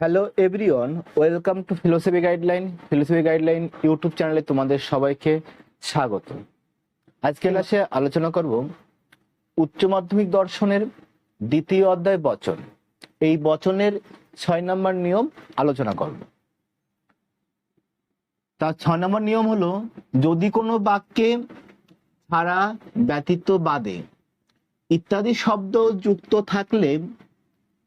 Hello everyone welcome to philosophy guideline philosophy guideline YouTube চ্যানেলে তোমাদের সবাইকে স্বাগত। আজকে ক্লাসে আলোচনা করব উচ্চ মাধ্যমিক দর্শনের দ্বিতীয় অধ্যায় বচন। এই বচনের ছয় নম্বর নিয়ম আলোচনা করব। তার ছয় নম্বর নিয়ম হলো, যদি কোনো বাক্যে ছাড়া ব্যতীত বাদে ইত্যাদি শব্দ যুক্ত থাকলে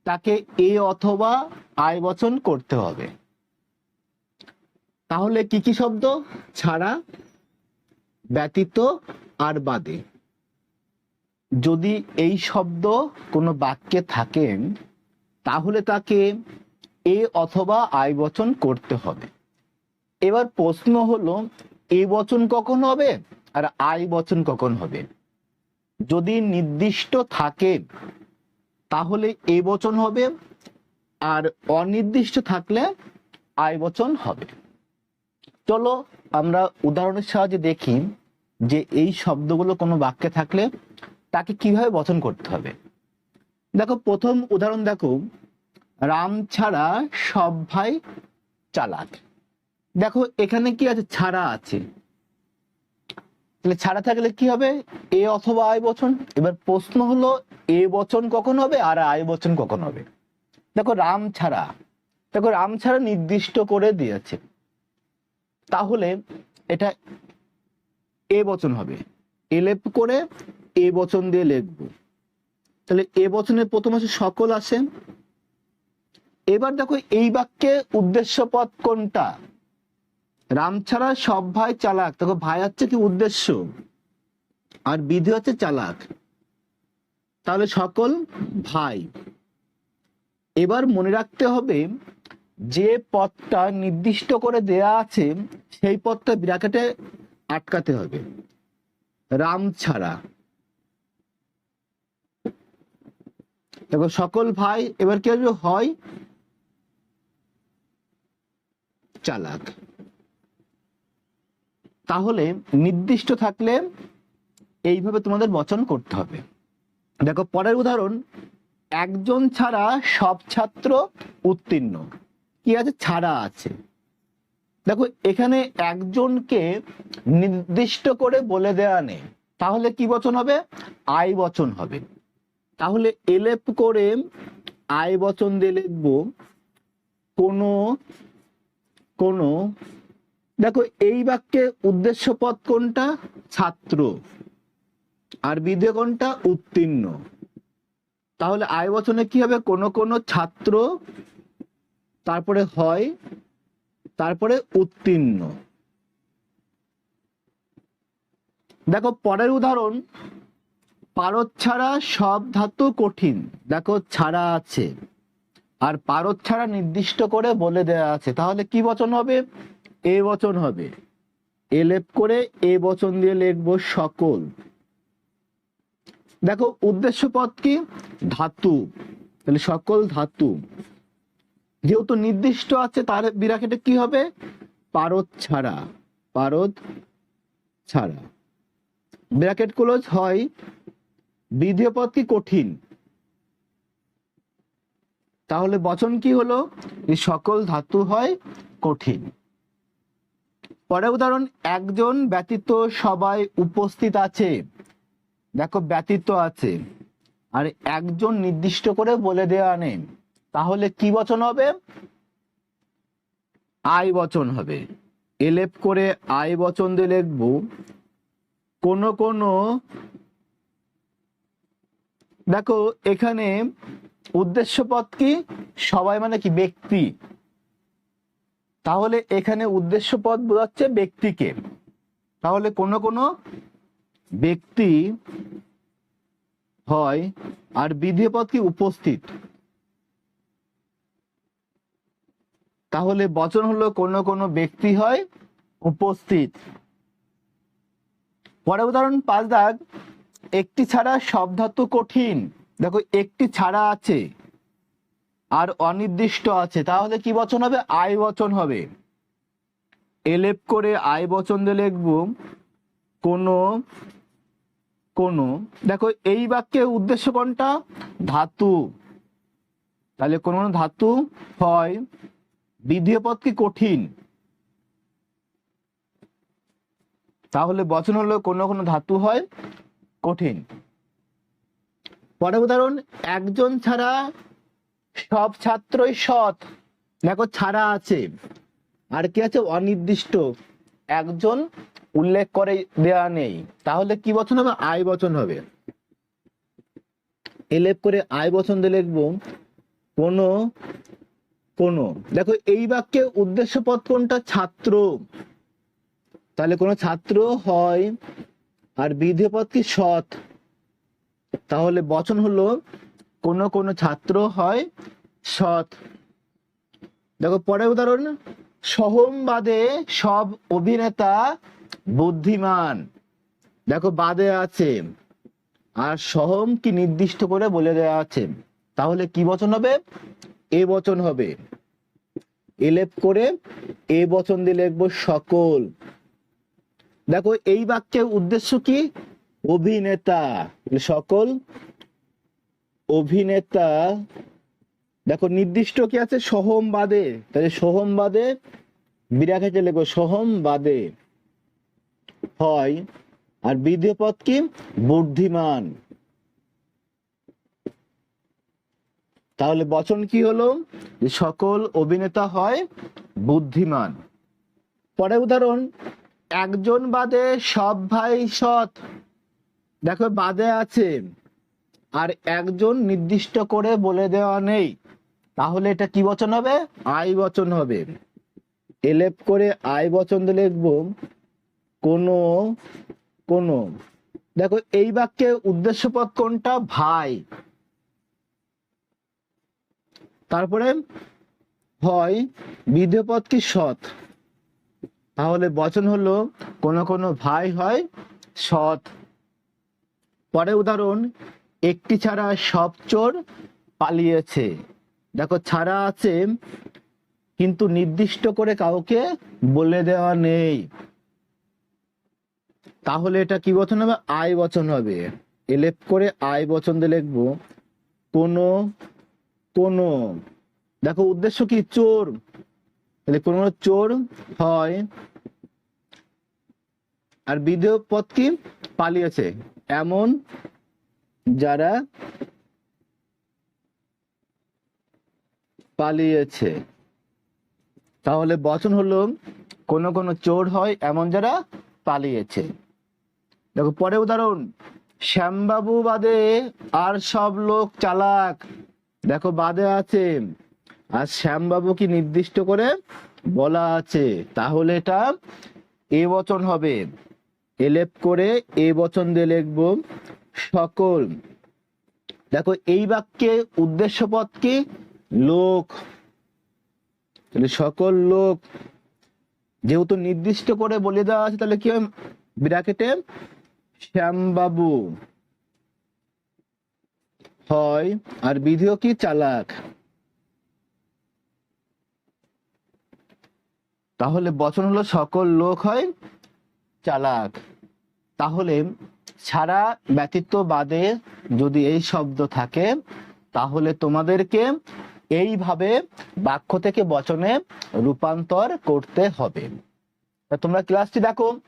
তাকে এ অথবা আয় বচন করতে হবে। তাহলে কি কি শব্দ? ছাড়া, ব্যতীত আর বাদে। যদি এই শব্দ কোনো বাক্যে থাকেন, তাহলে তাকে এ অথবা আয় বচন করতে হবে। এবার প্রশ্ন হলো, এ বচন কখন হবে আর আয় বচন কখন হবে? যদি নির্দিষ্ট থাকে তাহলে এ বচন হবে আর অনির্দিষ্ট থাকলে আয় বচন হবে। চলো আমরা উদাহরণের সাহায্যে দেখি যে এই শব্দগুলো কোনো বাক্যে থাকলে তাকে কীভাবে বচন করতে হবে। দেখো, প্রথম উদাহরণ দেখো, রাম ছাড়া সব ভাই চালাক। দেখো, এখানে কি আছে? ছাড়া আছে। তাহলে ছাড়া থাকলে কি হবে? এ অথবা আয় বচন। এবার প্রশ্ন হলো, এ বচন কখন হবে আর আয় বচন কখন হবে? দেখো, রাম ছাড়া, দেখো, রাম ছাড়া নির্দিষ্ট করে দিয়েছে। তাহলে এটা এ বচন হবে। এলেপ করে এ বচন দিয়ে লিখব। তাহলে এ বচনের প্রথম আছে সকল আসে। এবার দেখো, এই বাক্যে উদ্দেশ্য পদ কোনটা? রাম ছাড়া সব ভাই চালাক। তখন ভাই হচ্ছে কি উদ্দেশ্য, আর বিধি হচ্ছে চালাক। তাহলে সকল ভাই, এবার মনে রাখতে হবে, যে পথটা নির্দিষ্ট করে দেয়া আছে, সেই পথটা বিরাকেটে আটকাতে হবে। রাম ছাড়া। দেখো, সকল ভাই, এবার কি হয় চালাক। তাহলে নির্দিষ্ট থাকলে এইভাবে তোমাদের বচন করতে হবে। দেখো, পরের উদাহরণ, একজন ছাড়া সব ছাত্র উত্তীর্ণ। কি আছে? ছাড়া আছে। দেখো, এখানে একজনকে নির্দিষ্ট করে বলে দেয়া নেই। তাহলে কি বচন হবে? আই বচন হবে। তাহলে এলেপ করে আই বচন দিয়ে লিখব, কোনো কোনো দেখো, এই বাক্যে উদ্দেশ্য পদ কোনটা? ছাত্র। আর বিধেয় কোনটা? উত্তীর্ণ। তাহলে আয় বচনে কি হবে? কোন কোন ছাত্র, তারপরে হয়, তারপরে উত্তীর্ণ। দেখো, পরের উদাহরণ, পারদ ছাড়া সব ধাতু কঠিন। দেখো, ছাড়া আছে। আর পারদ ছাড়া নির্দিষ্ট করে বলে দেয়া আছে। তাহলে কি বচন হবে? এ বচন হবে। এলেপ করে এ বচন দিয়ে লিখব সকল। দেখো, উদ্দেশ্য পদ কি? ধাতু। তাহলে সকল ধাতু। যেহেতু নির্দিষ্ট আছে, তার বিরাকেটে কি হবে? পারদ ছাড়া। পারদ ছাড়া। ব্র্যাকেট ক্লোজ হয়। বিধেয় পদ কি? কঠিন। তাহলে বচন কি হলো? সকল ধাতু হয়, কঠিন। পরে উদাহরণ, একজন ব্যতীত সবাই উপস্থিত আছে। দেখো, ব্যতীত আছে। আর একজন নির্দিষ্ট করে বলে দেওয়া নেই। তাহলে কি বচন হবে? আই বচন হবে। এলেপ করে আই বচন দিয়ে লিখব, কোন কোন, দেখো, এখানে উদ্দেশ্য পদ কি? সবাই মানে কি? ব্যক্তি। তাহলে এখানে উদ্দেশ্য পদ বোঝাচ্ছে ব্যক্তিকে। তাহলে কোন কোন ব্যক্তি হয় আর বিধেয় পদ কি উপস্থিত। তাহলে বচন হলো কোন কোন ব্যক্তি হয় উপস্থিত। পরে উদাহরণ পাঁচ দাগ, একটি ছাড়া ধাতু কঠিন। দেখো, একটি ছাড়া আছে। অনির্দিষ্ট আছে, তাহলে কি বচন হবে? আয় বচন হবে। এলেপ করে আয় বচন দিয়ে লিখব কোনো কোনো। দেখো, এই বাক্যে উদ্দেশ্য কোনটা? ধাতু। তাহলে কোন ধাতু হয়, বিধেয় পদ কি কঠিন? তাহলে বচন হলো কোন কোন ধাতু হয়, কঠিন। পরে উদাহরণ, একজন ছাড়া সব ছাত্রই সৎ। দেখো, ছাড়া আছে। আর কি আছে? অনির্দিষ্ট। একজন উল্লেখ করে দেয়া নেই। তাহলে কি বচন হবে? আয় বচন হবে। এলেপ করে আয় বচন দিয়ে লিখব, কোন কোন। দেখো, এই বাক্যে উদ্দেশ্য পদ কোনটা? ছাত্র। তাহলে কোন ছাত্র হয় আর বিধেয় পদ কি? সৎ। তাহলে বচন হলো কোন কোন ছাত্র হয় সৎ। দেখো পরে উদাহরণ, সহমবাদে সব অভিনেতা বুদ্ধিমান। দেখো, বাদে আছে, আর সহম কি নির্দিষ্ট করে বলে দেওয়া আছে? তাহলে কি বচন হবে? এ বচন হবে। এলেপ করে এ বচন দিয়ে লিখব সকল। দেখো, এই বাক্যের উদ্দেশ্য কি? অভিনেতা। সকল অভিনেতা, দেখো নির্দিষ্ট কি আছে? সোহমবাদে তাহলে সোহমবাদে বিরাখাতে লেখো সোহমবাদে হয় আর বিধেয় কি? বুদ্ধিমান। তাহলে বচন কি হলো? সকল অভিনেতা হয় বুদ্ধিমান। পরে উদাহরণ, একজন বাদে সব ভাই সৎ। দেখো বাদে আছে আর একজন নির্দিষ্ট করে বলে দেওয়া নেই, তাহলে এটা কি বচন হবে? আই বচন হবে। এলেপ করে আই বচন লিখব, কোন কোন। দেখো, এই বাক্যে উদ্দেশ্য পদ কোনটা? ভাই। তারপরে হয় বিধেয় পদ কি? সৎ। তাহলে বচন হলো, কোন কোন ভাই হয় সৎ। পরে উদাহরণ একটি ছাড়া সব চোর পালিয়েছে। দেখো, ছাড়া আছে, কিন্তু নির্দিষ্ট করে কাউকে বলে দেওয়া নেই। তাহলে এটা কি বচন হবে? আয় বচন হবে। এলেপ করে আয় বচন দিয়ে লিখব, কোনো কোনো। দেখো, উদ্দেশ্য কি? চোর। কোন চোর হয় আর বিধেয় পদ কি? পালিয়েছে। এমন যারা পালিয়েছে। তাহলে বচন হলো, কোন কোন চোর হয় এমন যারা পালিয়েছে। দেখো পরে উদাহরণ, শ্যামবাবু বাদে আর সব লোক চালাক। দেখো, বাদে আছে, আর শ্যামবাবু কি নির্দিষ্ট করে বলা আছে। তাহলে এটা এ বচন হবে। এলেপ করে এ বচন দিয়ে লিখব সকল। দেখো, এই বাক্যে উদ্দেশ্য পদ কি? লোক। সকল লোক, যেহেতু নির্দিষ্ট করে বলে দেওয়া আছে, তাহলে কি ব্র্যাকেটে শ্যামবাবু হয়, আর বিধিও কি? চালাক। তাহলে বচন হলো, সকল লোক হয় চালাক। তাহলে ছাড়া ব্যতীত বাদে যদি এই শব্দ থাকে, তাহলে তোমাদেরকে এইভাবে বাক্য থেকে বচনে রূপান্তর করতে হবে। তোমরা ক্লাসটি দেখো।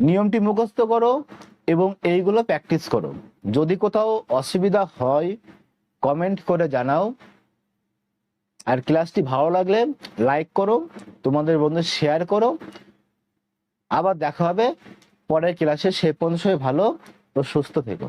নিয়মটি মুখস্থ করো এবং এইগুলো প্র্যাকটিস করো। যদি কোথাও অসুবিধা হয়, কমেন্ট করে জানাও। আর ক্লাসটি ভালো লাগলে লাইক করো, তোমাদের বন্ধু শেয়ার করো। আবার দেখা হবে পরের ক্লাসে সে পর্যন্ত ভালো ও সুস্থ থেকো।